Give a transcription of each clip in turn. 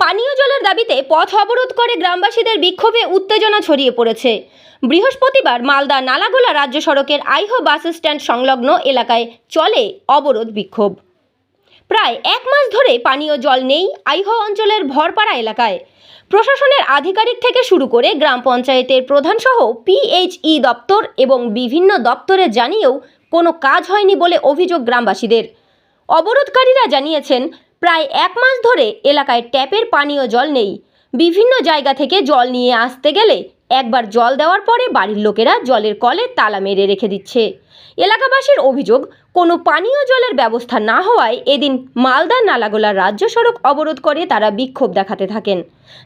পানীয় জলের দাবিতে পথ অবরোধ করে গ্রামবাসীদের বিক্ষোভে উত্তেজনা ছড়িয়ে পড়েছে। বৃহস্পতিবার মালদা নালাগোলা রাজ্য সড়কের আইহো বাস স্ট্যান্ড সংলগ্ন এলাকায় চলে অবরোধ বিক্ষোভ। প্রায় এক মাস ধরে পানীয় জল নেই আইহো অঞ্চলের ভরপাড়া এলাকায়। প্রশাসনের আধিকারিক থেকে শুরু করে গ্রাম পঞ্চায়েতের প্রধানসহ পিএইচই দপ্তর এবং বিভিন্ন দপ্তরে জানিয়েও কোনো কাজ হয়নি বলে অভিযোগ গ্রামবাসীদের। অবরোধকারীরা জানিয়েছেন প্রায় এক মাস ধরে এলাকায় ট্যাপের পানীয় জল নেই। বিভিন্ন জায়গা থেকে জল নিয়ে আসতে গেলে একবার জল দেওয়ার পরে বাড়ির লোকেরা জলের কলে তালা মেরে রেখে দিচ্ছে। এলাকাবাসীর অভিযোগ, কোনো পানীয় জলের ব্যবস্থা না হওয়ায় এদিন মালদা নালাগোলা রাজ্য সড়ক অবরোধ করে তারা বিক্ষোভ দেখাতে থাকেন।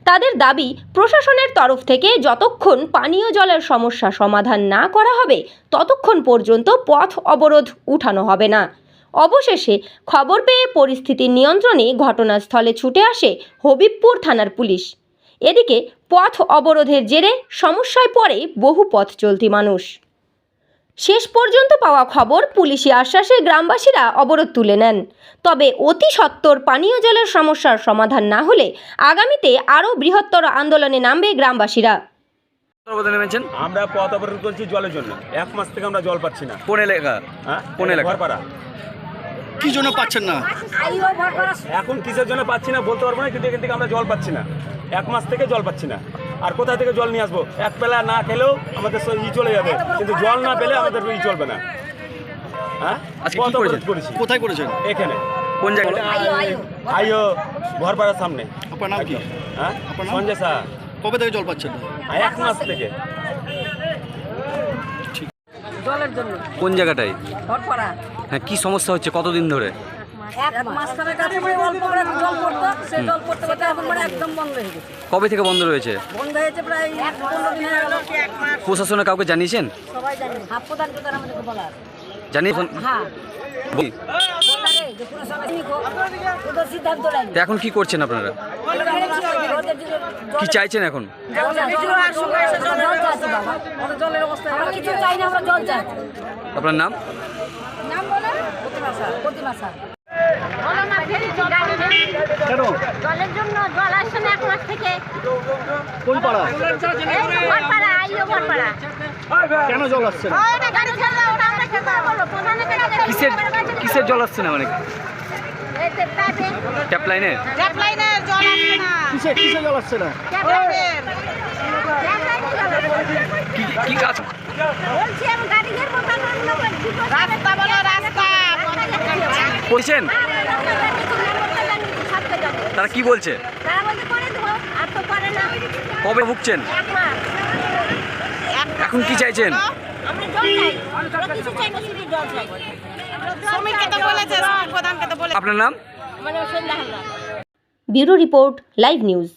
তাদের দাবি, প্রশাসনের তরফ থেকে যতক্ষণ পানীয় জলের সমস্যা সমাধান না করা হবে, ততক্ষণ পর্যন্ত পথ অবরোধ উঠানো হবে না। অবশেষে খবর পেয়ে পরিস্থিতি নিয়ন্ত্রণে ঘটনাস্থলে ছুটে আসে হবিবপুর থানার পুলিশ। এদিকে পথ অবরোধের জেরে সমস্যায় পড়ে বহু পথ চলতি মানুষ। শেষ পর্যন্ত পাওয়া খবর পুলিশি আশ্বাসে গ্রামবাসীরা অবরোধ তুলে নেন। তবে অতি সত্বর পানীয় জলের সমস্যার সমাধান না হলে আগামীতে আরও বৃহত্তর আন্দোলনে নামবে গ্রামবাসীরা। নেমেছেন? আমরা পথ অবরোধ করছি জলের জন্য। এক মাস থেকে আমরা জল পাচ্ছি না। কোন এলাকা? হ্যাঁ? কোন এলাকা? কি জন্য পাচ্ছেন না? এখন কিসের জন্য পাচ্ছি না বলতে পারব না কিন্তু এখান থেকে আমরা জল পাচ্ছি না। এক মাস থেকে জল পাচ্ছি না। আর কোথা থেকে জল নিয়ে আসব? এক বেলা না খেলেও আমাদের ই চলে যাবে। কিন্তু জল না পেলে আমাদের ই চলবে না। হ্যাঁ? কোথায় করেছেন? এখানে। কোন জায়গায়? আইও ঘরপাড়ার সামনে। আপনার নাম কি? হ্যাঁ? সঞ্জয় শাহ কবে থেকে জল পাচ্ছেন? না এক মাস থেকে। জন্য। কোন জায়গাটায়? হ্যাঁ কি সমস্যা হচ্ছে কতদিন ধরে? এক মাঝখানে কাছে অল্প করে জল পড়তো সে জল পড়তে পড়তে এখন একদম বন্ধ গেছে। কবে থেকে বন্ধ রয়েছে? বন্ধ হয়েছে প্রায় পনেরো দিন গেল। প্রশাসনে কাউকে জানিয়েছেন? জানিয়েছেন হ্যাঁ। এখন কি করছেন আপনারা? কি চাইছেন এখন? জল চাইছি। জল চাইছি বাবা। আমরা জলের অবস্থা আমরা কিছু চাই না আমরা জল চাই? আপনার নাম? নাম বলে প্রতিমা স্যার প্রতিমা স্যার কেন? জলের জন্য জল আসছে না এক মাস থেকে। কোন পাড়া? কেন জল আসছে কিসের কিসের জল আসছে না মানে? যে পাইপে ট্যাপ লাইনে ট্যাপ লাইনে জল আসছে না। কিসে কিসে জল আসছে না? ট্যাপ লাইনে। কি কি কাজ? বলছি আমি গাড়ি ঘের মতো রাস্তা বলো রাস্তা। করছেন তারা কি বলছে? তারা বলছে করে দেবো আর তো করে না। কবে ভুগছেন? এখন কি চাইছেন? আমরা জল চাই। আমরা কিছু চাই না শুধু জল চাই। শ্রমিককে তো বলেছে প্রধানকে তো বলে আপনার নাম? Bureau report live news.